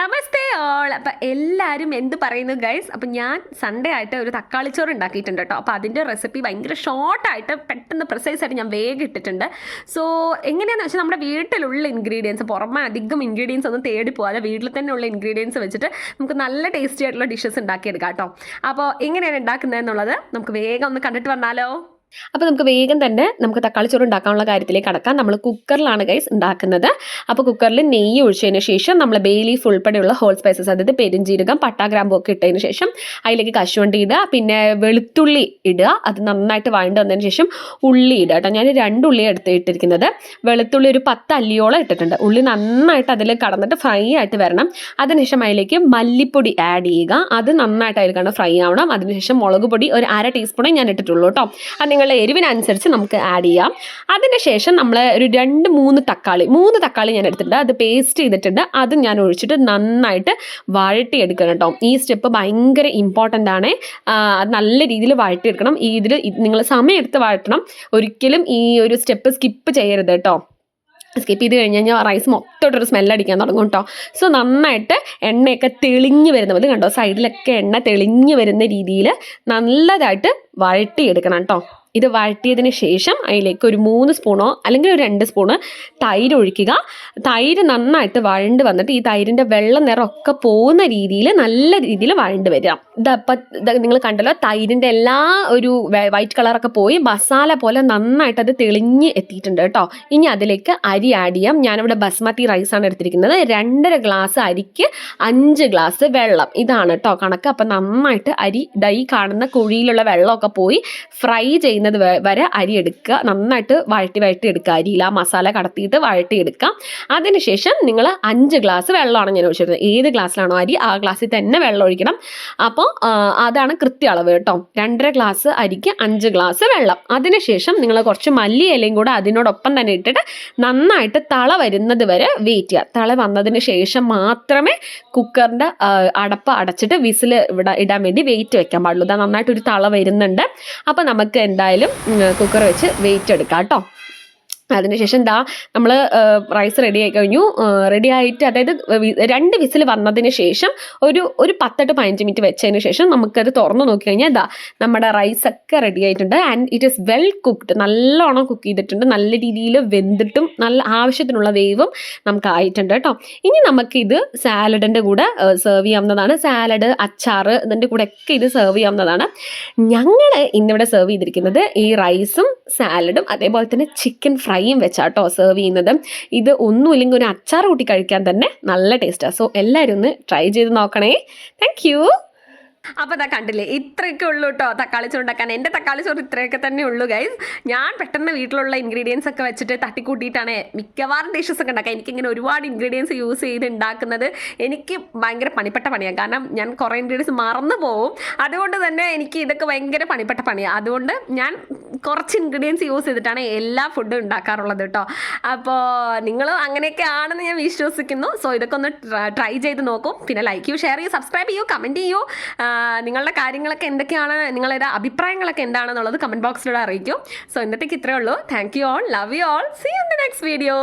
നമസ്തേ all അപ്പം എല്ലാവരും എന്ത് പറയുന്നു ഗൈസ് അപ്പം ഞാൻ സൺഡേ ആയിട്ട് ഒരു തക്കാളിച്ചോറ് ഉണ്ടാക്കിയിട്ടുണ്ട് കേട്ടോ. അപ്പോൾ അതിന്റെ റെസിപ്പി ഭയങ്കര ഷോർട്ടായിട്ട് പെട്ടെന്ന് പ്രിസൈസ് ആയിട്ട് ഞാൻ വേഗം ഇട്ടിട്ടുണ്ട്. സോ എങ്ങനെയാണെന്ന് വെച്ചാൽ നമ്മുടെ വീട്ടിലുള്ള ഇൻഗ്രീഡിയൻസ് പുറമെ അധികം ഇൻഗ്രീഡിയൻസ് ഒന്നും തേടി പോകാതെ വീട്ടിൽ തന്നെ ഉള്ള ഇൻഗ്രീഡിയൻസ് വെച്ചിട്ട് നമുക്ക് നല്ല ടേസ്റ്റി ആയിട്ടുള്ള ഡിഷസ് ഉണ്ടാക്കിയെടുക്കാം കേട്ടോ. അപ്പോൾ എങ്ങനെയാണ് ഉണ്ടാക്കുന്നത് എന്നുള്ളത് നമുക്ക് വേഗം ഒന്ന് കണ്ടിട്ട് വന്നാലോ. അപ്പോൾ നമുക്ക് വേഗം തന്നെ നമുക്ക് തക്കാളി ചോറ് ഉണ്ടാക്കാനുള്ള കാര്യത്തിലേക്ക് കടക്കാം. നമ്മൾ കുക്കറിലാണ് ഗൈസ് ഉണ്ടാക്കുന്നത്. അപ്പോൾ കുക്കറിൽ നെയ്യ് ഒഴിച്ചതിന് ശേഷം നമ്മൾ ബേ ലീഫ് ഉൾപ്പെടെയുള്ള ഹോൾ സ്പൈസസ് അതായത് പെരുംജീരകം പട്ടാഗ്രാമ്പും ഒക്കെ ഇട്ടതിന് ശേഷം അതിലേക്ക് കശുവണ്ടി ഇടുക. പിന്നെ വെളുത്തുള്ളി ഇടുക. അത് നന്നായിട്ട് വഴണ്ട് വന്നതിന് ശേഷം ഉള്ളി ഇടുക കേട്ടോ. ഞാൻ രണ്ട് ഉള്ളി എടുത്ത് ഇട്ടിരിക്കുന്നത്. വെളുത്തുള്ളി ഒരു പത്ത് അല്ലിയോളം ഇട്ടിട്ടുണ്ട്. ഉള്ളി നന്നായിട്ട് അതിൽ കടന്നിട്ട് ഫ്രൈ ആയിട്ട് വരണം. അതിനുശേഷം അതിലേക്ക് മല്ലിപ്പൊടി ആഡ് ചെയ്യുക. അത് നന്നായിട്ട് അതിൽ കണ്ട് ഫ്രൈ ആവണം അതിനുശേഷം മുളക് പൊടി ഒരു അര ടീസ്പൂണേ ഞാൻ ഇട്ടിട്ടുള്ളൂ കേട്ടോ. അത് നിങ്ങളുടെ എരിവിനനുസരിച്ച് നമുക്ക് ആഡ് ചെയ്യാം. അതിനുശേഷം നമ്മൾ ഒരു രണ്ട് മൂന്ന് തക്കാളി മൂന്ന് തക്കാളി ഞാൻ എടുത്തിട്ടുണ്ട്. അത് പേസ്റ്റ് ചെയ്തിട്ടുണ്ട്. അത് ഞാൻ ഒഴിച്ചിട്ട് നന്നായിട്ട് വഴട്ടി എടുക്കണം കേട്ടോ. ഈ സ്റ്റെപ്പ് ഭയങ്കര ഇമ്പോർട്ടന്റ് ആണ്. അത് നല്ല രീതിയിൽ വഴട്ടിയെടുക്കണം ഇതിൽ നിങ്ങൾ സമയം എടുത്ത് വഴറ്റണം. ഒരിക്കലും ഈ ഒരു സ്റ്റെപ്പ് സ്കിപ്പ് ചെയ്യരുത് കേട്ടോ. സ്കിപ്പ് ചെയ്ത് കഴിഞ്ഞ് കഴിഞ്ഞാൽ റൈസ് മൊത്തമായിട്ടൊരു സ്മെല്ലടിക്കാൻ തുടങ്ങും കേട്ടോ. സോ നന്നായിട്ട് എണ്ണയൊക്കെ തെളിഞ്ഞ് വരുന്ന പോലെ കണ്ടോ? സൈഡിലൊക്കെ എണ്ണ തെളിഞ്ഞ് വരുന്ന രീതിയിൽ നല്ലതായിട്ട് വഴട്ടിയെടുക്കണം കേട്ടോ. ഇത് വഴട്ടിയതിന് ശേഷം അതിലേക്ക് ഒരു മൂന്ന് സ്പൂണോ അല്ലെങ്കിൽ ഒരു രണ്ട് സ്പൂണ് തൈര് ഒഴിക്കുക. തൈര് നന്നായിട്ട് വഴണ്ട് വന്നിട്ട് ഈ തൈരിന്റെ വെള്ള നിറമൊക്കെ പോകുന്ന രീതിയിൽ നല്ല രീതിയിൽ വഴണ്ട് വരിക. ഇതപ്പം നിങ്ങൾ കണ്ടല്ലോ തൈരിന്റെ എല്ലാ ഒരു വൈറ്റ് കളറൊക്കെ പോയി മസാല പോലെ നന്നായിട്ട് അത് തെളിഞ്ഞ് എത്തിയിട്ടുണ്ട് കേട്ടോ. ഇനി അതിലേക്ക് അരി ആഡ് ചെയ്യാം. ഞാനിവിടെ ബസ്മതി റൈസാണ് എടുത്തിരിക്കുന്നത്. രണ്ടര ഗ്ലാസ് അരിക്ക് അഞ്ച് ഗ്ലാസ് വെള്ളം. ഇതാണ് കേട്ടോ കണക്ക്. അപ്പം നന്നായിട്ട് അരി ഡൈ കാണുന്ന കുഴിയിലുള്ള വെള്ളമൊക്കെ പോയി ഫ്രൈ ചെയ്യുന്നത് വ- വരെ അരി എടുക്കുക. നന്നായിട്ട് വഴറ്റി വഴറ്റി എടുക്കുക. അരി ആ മസാല കടത്തിയിട്ട് വഴറ്റി എടുക്കുക. അതിനുശേഷം നിങ്ങൾ അഞ്ച് ഗ്ലാസ് വെള്ളമാണ് ഞാൻ ഒഴിച്ചിരുന്നത് ഏത് ഗ്ലാസ്സിലാണോ അരി ആ ഗ്ലാസ്സിൽ തന്നെ വെള്ളം ഒഴിക്കണം. അപ്പോൾ അതാണ് കൃത്യ അളവ് കേട്ടോ. രണ്ടര ഗ്ലാസ് അരിക്ക് അഞ്ച് ഗ്ലാസ് വെള്ളം. അതിനുശേഷം നിങ്ങൾ കുറച്ച് മല്ലി ഇലയും കൂടെ അതിനോടൊപ്പം തന്നെ ഇട്ടിട്ട് നന്നായിട്ട് തള വരുന്നത് വരെ വെയിറ്റ് ചെയ്യുക. തള വന്നതിന് ശേഷം മാത്രമേ കുക്കറിന്റെ അടപ്പ് അടച്ചിട്ട് വിസിൽ ഇവിടെ ഇടാൻ വേണ്ടി വെയിറ്റ് വെക്കാൻ പാടുള്ളൂ. ഇതാ നന്നായിട്ട് ഒരു തള വരുന്നുണ്ട്. അപ്പോൾ നമുക്ക് എന്തായാലും കുക്കർ വെച്ച് വെയിറ്റ് എടുക്കാം കേട്ടോ. അതിനുശേഷം ദാ നമ്മൾ റൈസ് റെഡി ആയി കഴിഞ്ഞു റെഡി ആയിട്ട് അതായത് രണ്ട് വിസിൽ വന്നതിന് ശേഷം ഒരു ഒരു പത്തെട്ട് പതിനഞ്ച് മിനിറ്റ് വെച്ചതിന് ശേഷം നമുക്കത് തുറന്ന് നോക്കി കഴിഞ്ഞാൽ ദാ നമ്മുടെ റൈസ് ഒക്കെ റെഡി ആയിട്ടുണ്ട്. And it is well cooked നല്ലോണം കുക്ക് ചെയ്തിട്ടുണ്ട്. നല്ല രീതിയിൽ വെന്തിട്ടും നല്ല ആവശ്യത്തിനുള്ള വേവും നമുക്ക് ആയിട്ടുണ്ട് കേട്ടോ ഇനി നമുക്കിത് സാലഡിന്റെ കൂടെ സെർവ് ചെയ്യാവുന്നതാണ്. സാലഡ് അച്ചാർ ഇതിന്റെ കൂടെ ഒക്കെ ഇത് സെർവ് ചെയ്യാവുന്നതാണ്. ഞങ്ങൾ ഇന്നിവിടെ സെർവ് ചെയ്തിരിക്കുന്നത് ഈ റൈസും സാലഡും അതേപോലെ തന്നെ ചിക്കൻ ഫ്രൈയും വെച്ചാട്ടോ സെർവ് ചെയ്യുന്നത്. ഇത് ഒന്നും ഒന്നുമില്ലെങ്കിൽ ഒരു അച്ചാർ കൂട്ടി കഴിക്കാൻ തന്നെ നല്ല ടേസ്റ്റാണ് സോ എല്ലാവരും ഒന്ന് ട്രൈ ചെയ്ത് നോക്കണേ. താങ്ക് യു അപ്പോൾ അതാ കണ്ടില്ലേ ഇത്രയൊക്കെ ഉള്ളൂ കേട്ടോ തക്കാളി ചോറ് ഉണ്ടാക്കാൻ എന്റെ തക്കാളി ചോറ് ഇത്രയൊക്കെ തന്നെ ഉള്ളൂ ഗൈസ് ഞാൻ പെട്ടെന്ന് വീട്ടിലുള്ള ഇൻഗ്രീഡിയൻസ് ഒക്കെ വെച്ചിട്ട് തട്ടിക്കൂട്ടിയിട്ടാണ് മിക്കവാറും ഡിഷസ് ഒക്കെ ഉണ്ടാക്കുക. എനിക്കിങ്ങനെ ഒരുപാട് ഇൻഗ്രീഡിയൻസ് യൂസ് ചെയ്ത് ഉണ്ടാക്കുന്നത് എനിക്ക് ഭയങ്കര പണിപ്പെട്ട പണിയാണ് കാരണം ഞാൻ കുറേ ഇൻഗ്രീഡിയൻസ് മറന്നു പോവും. അതുകൊണ്ട് തന്നെ എനിക്ക് ഇതൊക്കെ ഭയങ്കര പണിപ്പെട്ട പണിയാണ് അതുകൊണ്ട് ഞാൻ കുറച്ച് ഇൻഗ്രീഡിയൻസ് യൂസ് ചെയ്തിട്ടാണ് എല്ലാ ഫുഡും ഉണ്ടാക്കാറുള്ളത് കേട്ടോ അപ്പോൾ നിങ്ങൾ അങ്ങനെയൊക്കെ ആണെന്ന് ഞാൻ വിശ്വസിക്കുന്നു. സോ ഇതൊക്കെ ഒന്ന് ട്രൈ ചെയ്ത് നോക്കും. പിന്നെ ലൈക്ക് ചെയ്യൂ ഷെയർ ചെയ്യൂ സബ്സ്ക്രൈബ് ചെയ്യൂ കമന്റ് ചെയ്യൂ നിങ്ങളുടെ കാര്യങ്ങളൊക്കെ എന്തൊക്കെയാണ് നിങ്ങളുടെ അഭിപ്രായങ്ങളൊക്കെ എന്താണെന്നുള്ളത് കമന്റ് ബോക്സിലൂടെ അറിയിക്കും. സോ ഇന്നത്തേക്ക് ഇത്രയേ ഉള്ളൂ. Thank you all love you all see in the next video